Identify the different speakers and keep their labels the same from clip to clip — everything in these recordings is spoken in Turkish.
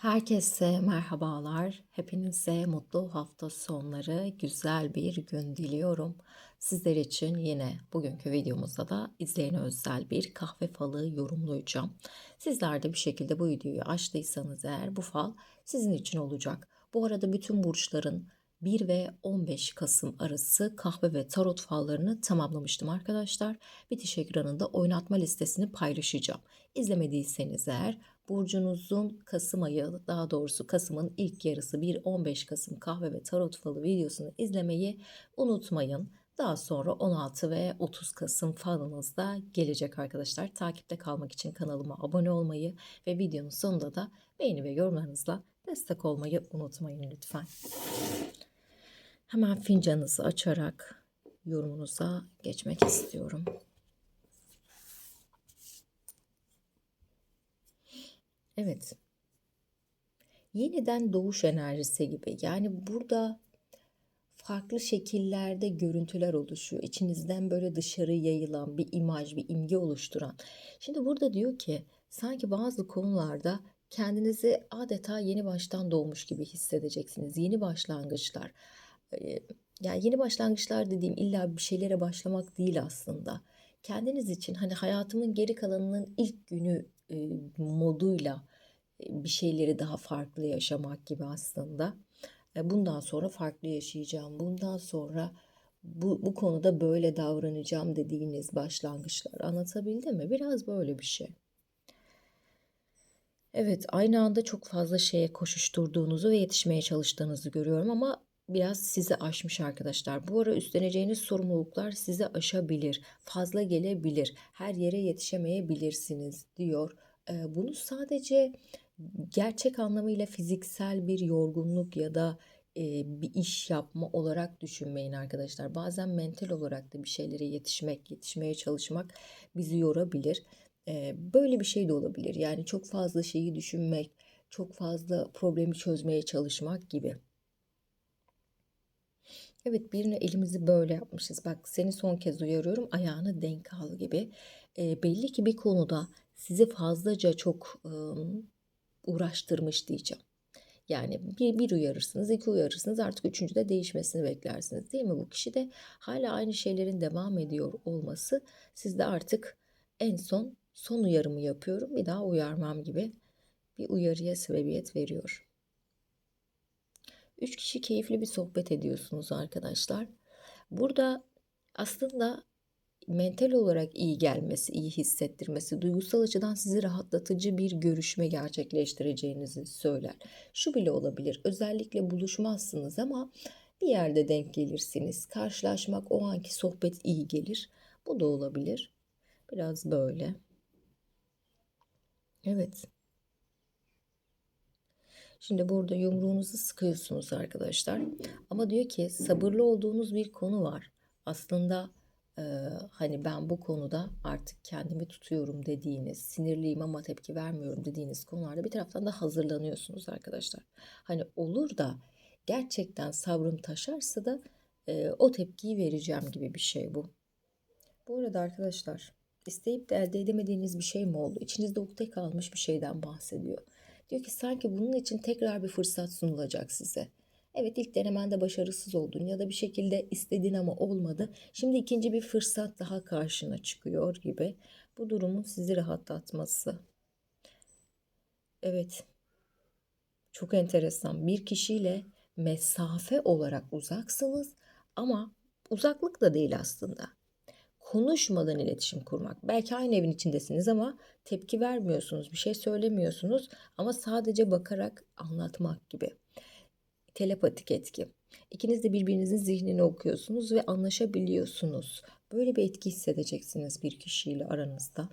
Speaker 1: Herkese merhabalar. Hepinize mutlu hafta sonları, güzel bir gün diliyorum. Sizler için yine bugünkü videomuzda da izleyene özel bir kahve falı yorumlayacağım. Sizler de bir şekilde bu videoyu açtıysanız eğer bu fal sizin için olacak. Bu arada bütün burçların 1 ve 15 Kasım arası kahve ve tarot fallarını tamamlamıştım arkadaşlar. Bitiş ekranında oynatma listesini paylaşacağım. İzlemediyseniz eğer burcunuzun Kasım ayı daha doğrusu Kasım'ın ilk yarısı 1-15 Kasım kahve ve tarot falı videosunu izlemeyi unutmayın. Daha sonra 16 ve 30 Kasım falınız da gelecek arkadaşlar. Takipte kalmak için kanalıma abone olmayı ve videonun sonunda da beğeni ve yorumlarınızla destek olmayı unutmayın lütfen. Hemen fincanınızı açarak yorumunuza geçmek istiyorum. Evet. Yeniden doğuş enerjisi gibi. Yani burada farklı şekillerde görüntüler oluşuyor. İçinizden böyle dışarı yayılan bir imaj, bir imge oluşturan. Şimdi burada diyor ki sanki bazı konularda kendinizi adeta yeni baştan doğmuş gibi hissedeceksiniz. Yeni başlangıçlar. Yani yeni başlangıçlar dediğim illa bir şeylere başlamak değil aslında. Kendiniz için hani hayatımın geri kalanının ilk günü moduyla bir şeyleri daha farklı yaşamak gibi aslında. Bundan sonra farklı yaşayacağım. Bundan sonra bu, bu konuda böyle davranacağım dediğiniz başlangıçlar anlatabildim mi? Biraz böyle bir şey. Evet, aynı anda çok fazla şeye koşuşturduğunuzu ve yetişmeye çalıştığınızı görüyorum ama biraz sizi aşmış arkadaşlar. Bu ara üstleneceğiniz sorumluluklar sizi aşabilir, fazla gelebilir, her yere yetişemeyebilirsiniz diyor. Bunu sadece gerçek anlamıyla fiziksel bir yorgunluk ya da bir iş yapma olarak düşünmeyin arkadaşlar. Bazen mental olarak da bir şeylere yetişmek, yetişmeye çalışmak bizi yorabilir. Böyle bir şey de olabilir. Yani çok fazla şeyi düşünmek, çok fazla problemi çözmeye çalışmak gibi. Evet birine elimizi böyle yapmışız. Bak seni son kez uyarıyorum ayağını denk al gibi. E, belli ki bir konuda sizi fazlaca çok e, uğraştırmış diyeceğim. Yani bir, bir uyarırsınız, iki uyarırsınız artık üçüncü de değişmesini beklersiniz değil mi? Bu kişi de hala aynı şeylerin devam ediyor olması sizde artık en son son uyarımı yapıyorum bir daha uyarmam gibi bir uyarıya sebebiyet veriyor. Üç kişi keyifli bir sohbet ediyorsunuz arkadaşlar. Burada aslında mental olarak iyi gelmesi, iyi hissettirmesi, duygusal açıdan sizi rahatlatıcı bir görüşme gerçekleştireceğinizi söyler. Şu bile olabilir. Özellikle buluşmazsınız ama bir yerde denk gelirsiniz. Karşılaşmak, o anki sohbet iyi gelir. Bu da olabilir. Biraz böyle. Evet. Şimdi burada yumruğunuzu sıkıyorsunuz arkadaşlar. Ama diyor ki sabırlı olduğunuz bir konu var. Aslında e, hani ben bu konuda artık kendimi tutuyorum dediğiniz, sinirliyim ama tepki vermiyorum dediğiniz konularda bir taraftan da hazırlanıyorsunuz arkadaşlar. Hani olur da gerçekten sabrım taşarsa da e, o tepkiyi vereceğim gibi bir şey bu. Bu arada arkadaşlar isteyip de elde edemediğiniz bir şey mi oldu? İçinizde ukde kalmış bir şeyden bahsediyor. Diyor ki sanki bunun için tekrar bir fırsat sunulacak size. Evet ilk denemende başarısız oldun ya da bir şekilde istedin ama olmadı. Şimdi ikinci bir fırsat daha karşına çıkıyor gibi. Bu durumun sizi rahatlatması. Evet. Çok enteresan. Bir kişiyle mesafe olarak uzaksınız ama uzaklık da değil aslında konuşmadan iletişim kurmak. Belki aynı evin içindesiniz ama tepki vermiyorsunuz, bir şey söylemiyorsunuz ama sadece bakarak anlatmak gibi. Telepatik etki. İkiniz de birbirinizin zihnini okuyorsunuz ve anlaşabiliyorsunuz. Böyle bir etki hissedeceksiniz bir kişiyle aranızda.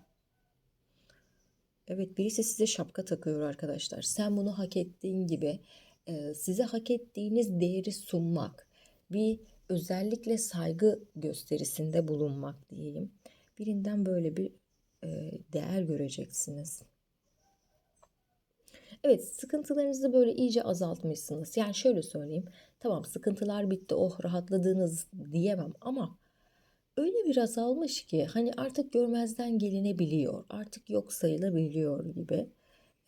Speaker 1: Evet birisi size şapka takıyor arkadaşlar. Sen bunu hak ettiğin gibi size hak ettiğiniz değeri sunmak. Bir özellikle saygı gösterisinde bulunmak diyeyim. Birinden böyle bir e, değer göreceksiniz. Evet sıkıntılarınızı böyle iyice azaltmışsınız. Yani şöyle söyleyeyim. Tamam sıkıntılar bitti oh rahatladığınız diyemem ama öyle bir azalmış ki hani artık görmezden gelinebiliyor. Artık yok sayılabiliyor gibi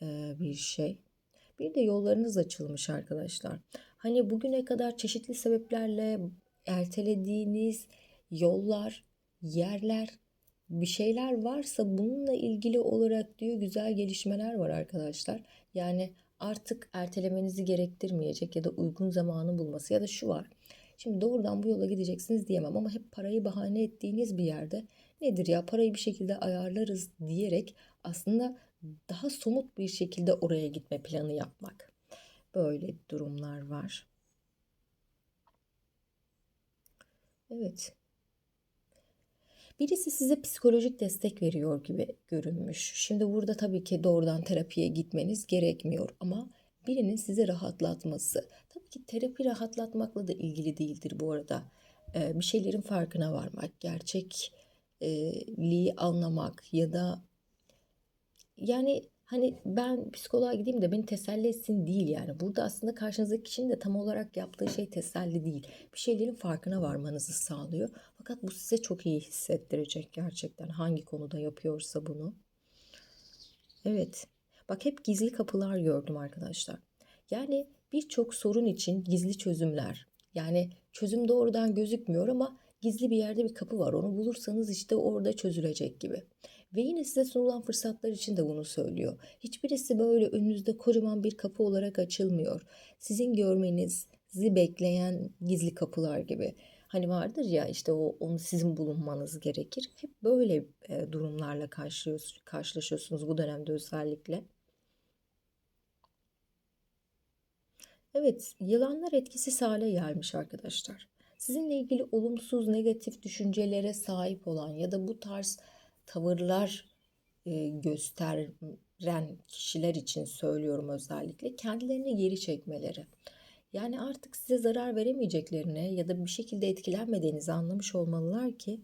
Speaker 1: e, bir şey. Bir de yollarınız açılmış arkadaşlar. Hani bugüne kadar çeşitli sebeplerle ertelediğiniz yollar, yerler, bir şeyler varsa bununla ilgili olarak diyor güzel gelişmeler var arkadaşlar. Yani artık ertelemenizi gerektirmeyecek ya da uygun zamanı bulması ya da şu var. Şimdi doğrudan bu yola gideceksiniz diyemem ama hep parayı bahane ettiğiniz bir yerde nedir ya parayı bir şekilde ayarlarız diyerek aslında daha somut bir şekilde oraya gitme planı yapmak. Böyle durumlar var. Evet. Birisi size psikolojik destek veriyor gibi görünmüş. Şimdi burada tabii ki doğrudan terapiye gitmeniz gerekmiyor ama birinin sizi rahatlatması. Tabii ki terapi rahatlatmakla da ilgili değildir bu arada. Ee, bir şeylerin farkına varmak, gerçekliği anlamak ya da yani hani ben psikoloğa gideyim de beni teselli etsin değil yani. Burada aslında karşınızdaki kişinin de tam olarak yaptığı şey teselli değil. Bir şeylerin farkına varmanızı sağlıyor. Fakat bu size çok iyi hissettirecek gerçekten hangi konuda yapıyorsa bunu. Evet. Bak hep gizli kapılar gördüm arkadaşlar. Yani birçok sorun için gizli çözümler. Yani çözüm doğrudan gözükmüyor ama gizli bir yerde bir kapı var. Onu bulursanız işte orada çözülecek gibi. Ve yine size sunulan fırsatlar için de bunu söylüyor. Hiçbirisi böyle önünüzde kocaman bir kapı olarak açılmıyor. Sizin görmenizi bekleyen gizli kapılar gibi. Hani vardır ya işte o onu sizin bulunmanız gerekir. Hep böyle e, durumlarla karşılaşıyorsunuz bu dönemde özellikle. Evet, yılanlar etkisiz hale gelmiş arkadaşlar. Sizinle ilgili olumsuz, negatif düşüncelere sahip olan ya da bu tarz tavırlar e, gösteren kişiler için söylüyorum özellikle kendilerini geri çekmeleri. Yani artık size zarar veremeyeceklerine ya da bir şekilde etkilenmediğinizi anlamış olmalılar ki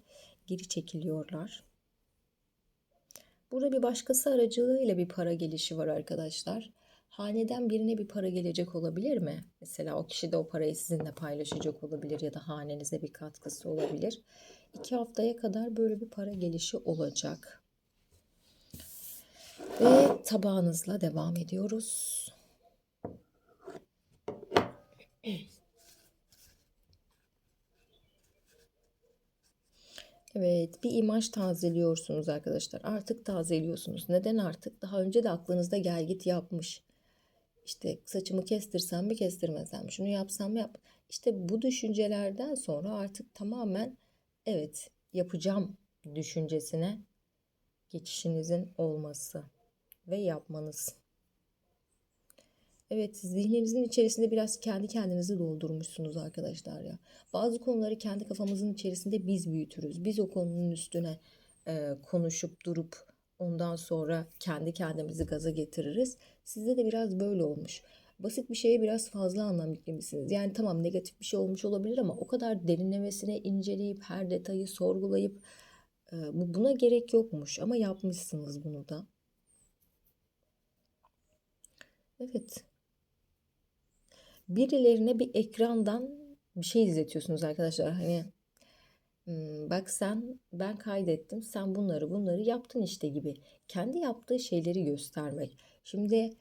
Speaker 1: geri çekiliyorlar. Burada bir başkası aracılığıyla bir para gelişi var arkadaşlar. Haneden birine bir para gelecek olabilir mi? Mesela o kişi de o parayı sizinle paylaşacak olabilir ya da hanenize bir katkısı olabilir. İki haftaya kadar böyle bir para gelişi olacak. Ve tabağınızla devam ediyoruz. Evet, bir imaj tazeliyorsunuz arkadaşlar. Artık tazeliyorsunuz. Neden artık? Daha önce de aklınızda gel git yapmış. İşte saçımı kestirsem mi kestirmesem mi? Şunu yapsam mı yap? İşte bu düşüncelerden sonra artık tamamen evet yapacağım düşüncesine geçişinizin olması ve yapmanız. Evet zihninizin içerisinde biraz kendi kendinizi doldurmuşsunuz arkadaşlar ya. Bazı konuları kendi kafamızın içerisinde biz büyütürüz. Biz o konunun üstüne e, konuşup durup ondan sonra kendi kendimizi gaza getiririz. Sizde de biraz böyle olmuş. Basit bir şeye biraz fazla anlam yüklemişsiniz. Yani tamam negatif bir şey olmuş olabilir ama o kadar derinlemesine inceleyip her detayı sorgulayıp e, bu buna gerek yokmuş ama yapmışsınız bunu da. Evet. Birilerine bir ekrandan bir şey izletiyorsunuz arkadaşlar. Hani bak sen ben kaydettim sen bunları bunları yaptın işte gibi. Kendi yaptığı şeyleri göstermek. Şimdi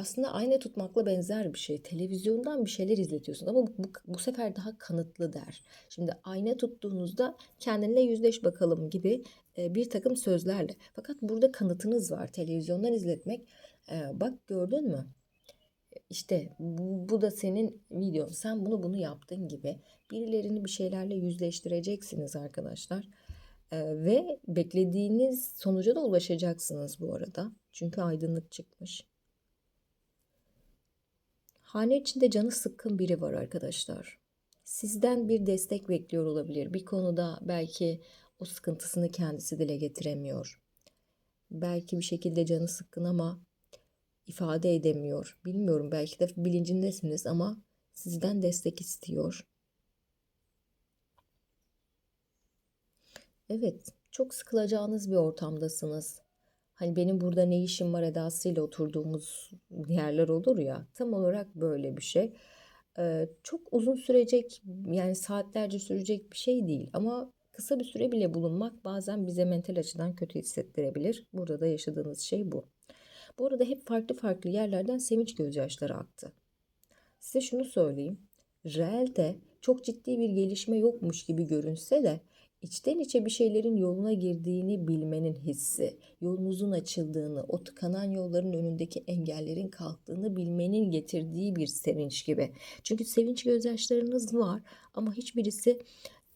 Speaker 1: aslında ayna tutmakla benzer bir şey. Televizyondan bir şeyler izletiyorsun ama bu, bu, sefer daha kanıtlı der. Şimdi ayna tuttuğunuzda kendinle yüzleş bakalım gibi e, bir takım sözlerle. Fakat burada kanıtınız var. Televizyondan izletmek. E, bak gördün mü? İşte bu, bu da senin videon. Sen bunu bunu yaptın gibi birilerini bir şeylerle yüzleştireceksiniz arkadaşlar. Ee, ve beklediğiniz sonuca da ulaşacaksınız bu arada. Çünkü aydınlık çıkmış. Hane içinde canı sıkkın biri var arkadaşlar. Sizden bir destek bekliyor olabilir. Bir konuda belki o sıkıntısını kendisi dile getiremiyor. Belki bir şekilde canı sıkkın ama ifade edemiyor. Bilmiyorum belki de bilincindesiniz ama sizden destek istiyor. Evet, çok sıkılacağınız bir ortamdasınız. Hani benim burada ne işim var edasıyla oturduğumuz yerler olur ya. Tam olarak böyle bir şey. Ee, çok uzun sürecek yani saatlerce sürecek bir şey değil. Ama kısa bir süre bile bulunmak bazen bize mental açıdan kötü hissettirebilir. Burada da yaşadığınız şey bu. Bu arada hep farklı farklı yerlerden sevinç gözyaşları aktı. Size şunu söyleyeyim. Real'de çok ciddi bir gelişme yokmuş gibi görünse de içten içe bir şeylerin yoluna girdiğini bilmenin hissi, yolunuzun açıldığını, o tıkanan yolların önündeki engellerin kalktığını bilmenin getirdiği bir sevinç gibi. Çünkü sevinç gözyaşlarınız var ama hiçbirisi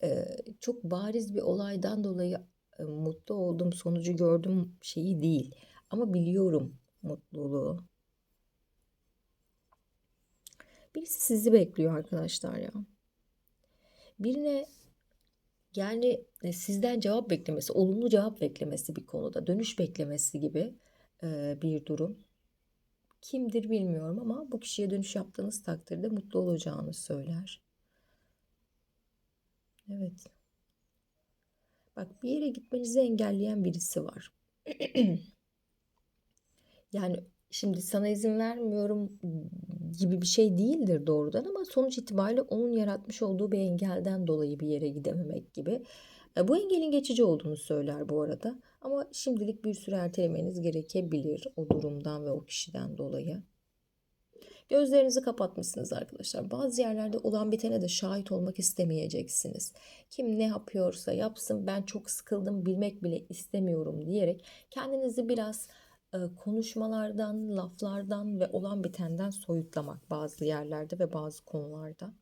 Speaker 1: e, çok bariz bir olaydan dolayı e, mutlu oldum, sonucu gördüm şeyi değil. Ama biliyorum mutluluğu. Birisi sizi bekliyor arkadaşlar ya. Birine yani e, sizden cevap beklemesi, olumlu cevap beklemesi bir konuda, dönüş beklemesi gibi e, bir durum. Kimdir bilmiyorum ama bu kişiye dönüş yaptığınız takdirde mutlu olacağını söyler. Evet. Bak bir yere gitmenizi engelleyen birisi var. Yani şimdi sana izin vermiyorum gibi bir şey değildir doğrudan ama sonuç itibariyle onun yaratmış olduğu bir engelden dolayı bir yere gidememek gibi. E, Bu engelin geçici olduğunu söyler bu arada ama şimdilik bir süre ertelemeniz gerekebilir o durumdan ve o kişiden dolayı. Gözlerinizi kapatmışsınız arkadaşlar. Bazı yerlerde olan bitene de şahit olmak istemeyeceksiniz. Kim ne yapıyorsa yapsın ben çok sıkıldım bilmek bile istemiyorum diyerek kendinizi biraz konuşmalardan, laflardan ve olan bitenden soyutlamak bazı yerlerde ve bazı konularda.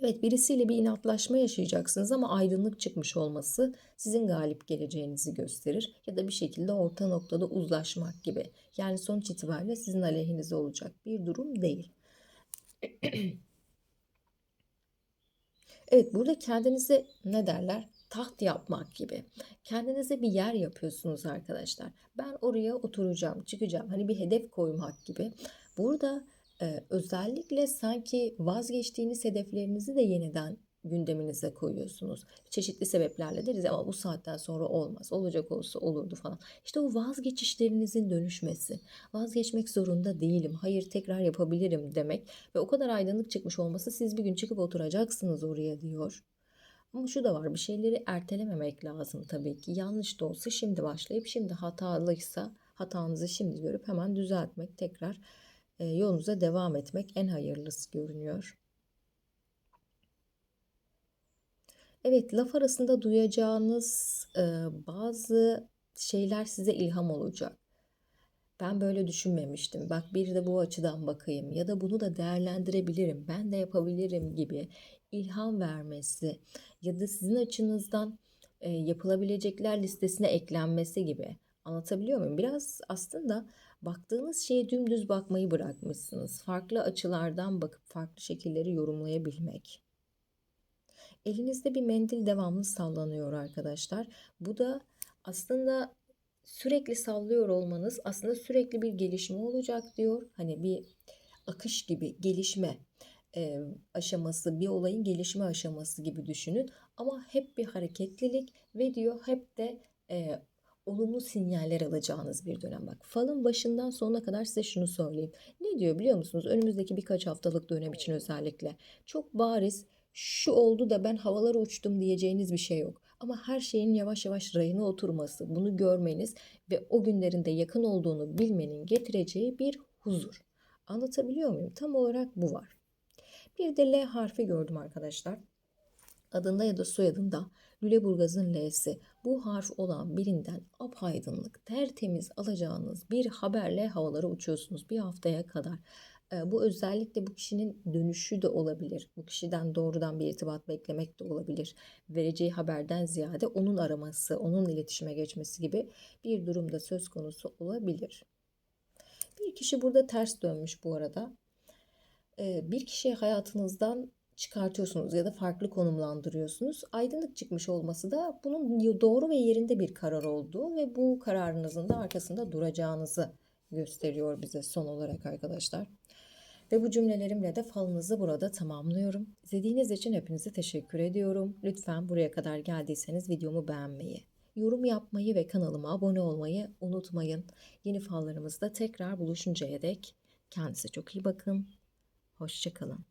Speaker 1: Evet birisiyle bir inatlaşma yaşayacaksınız ama aydınlık çıkmış olması sizin galip geleceğinizi gösterir. Ya da bir şekilde orta noktada uzlaşmak gibi. Yani sonuç itibariyle sizin aleyhinize olacak bir durum değil. Evet burada kendinize ne derler? Taht yapmak gibi. Kendinize bir yer yapıyorsunuz arkadaşlar. Ben oraya oturacağım, çıkacağım. Hani bir hedef koymak gibi. Burada e, özellikle sanki vazgeçtiğiniz hedeflerinizi de yeniden gündeminize koyuyorsunuz. Çeşitli sebeplerle deriz ama bu saatten sonra olmaz. Olacak olsa olurdu falan. İşte o vazgeçişlerinizin dönüşmesi. Vazgeçmek zorunda değilim. Hayır tekrar yapabilirim demek. Ve o kadar aydınlık çıkmış olması siz bir gün çıkıp oturacaksınız oraya diyor. Ama şu da var bir şeyleri ertelememek lazım tabii ki. Yanlış da olsa şimdi başlayıp şimdi hatalıysa hatanızı şimdi görüp hemen düzeltmek tekrar e, yolunuza devam etmek en hayırlısı görünüyor. Evet, laf arasında duyacağınız e, bazı şeyler size ilham olacak. Ben böyle düşünmemiştim. Bak bir de bu açıdan bakayım ya da bunu da değerlendirebilirim. Ben de yapabilirim gibi ilham vermesi ya da sizin açınızdan e, yapılabilecekler listesine eklenmesi gibi. Anlatabiliyor muyum? Biraz aslında baktığınız şeye dümdüz bakmayı bırakmışsınız. Farklı açılardan bakıp farklı şekilleri yorumlayabilmek. Elinizde bir mendil devamlı sallanıyor arkadaşlar. Bu da aslında sürekli sallıyor olmanız aslında sürekli bir gelişme olacak diyor. Hani bir akış gibi gelişme e, aşaması, bir olayın gelişme aşaması gibi düşünün. Ama hep bir hareketlilik ve diyor hep de e, olumlu sinyaller alacağınız bir dönem. Bak falın başından sonuna kadar size şunu söyleyeyim. Ne diyor biliyor musunuz? Önümüzdeki birkaç haftalık dönem için özellikle. Çok bariz şu oldu da ben havalara uçtum diyeceğiniz bir şey yok. Ama her şeyin yavaş yavaş rayına oturması, bunu görmeniz ve o günlerinde yakın olduğunu bilmenin getireceği bir huzur. Anlatabiliyor muyum? Tam olarak bu var. Bir de L harfi gördüm arkadaşlar. Adında ya da soyadında Lüleburgaz'ın L'si bu harf olan birinden apaydınlık, tertemiz alacağınız bir haberle havalara uçuyorsunuz bir haftaya kadar. Ee, bu özellikle bu kişinin dönüşü de olabilir. Bu kişiden doğrudan bir irtibat beklemek de olabilir. Vereceği haberden ziyade onun araması, onun iletişime geçmesi gibi bir durumda söz konusu olabilir. Bir kişi burada ters dönmüş bu arada. Bir kişiyi hayatınızdan çıkartıyorsunuz ya da farklı konumlandırıyorsunuz. Aydınlık çıkmış olması da bunun doğru ve yerinde bir karar olduğu ve bu kararınızın da arkasında duracağınızı gösteriyor bize son olarak arkadaşlar. Ve bu cümlelerimle de falınızı burada tamamlıyorum. İzlediğiniz için hepinize teşekkür ediyorum. Lütfen buraya kadar geldiyseniz videomu beğenmeyi, yorum yapmayı ve kanalıma abone olmayı unutmayın. Yeni fallarımızda tekrar buluşuncaya dek kendinize çok iyi bakın. Hoşçakalın.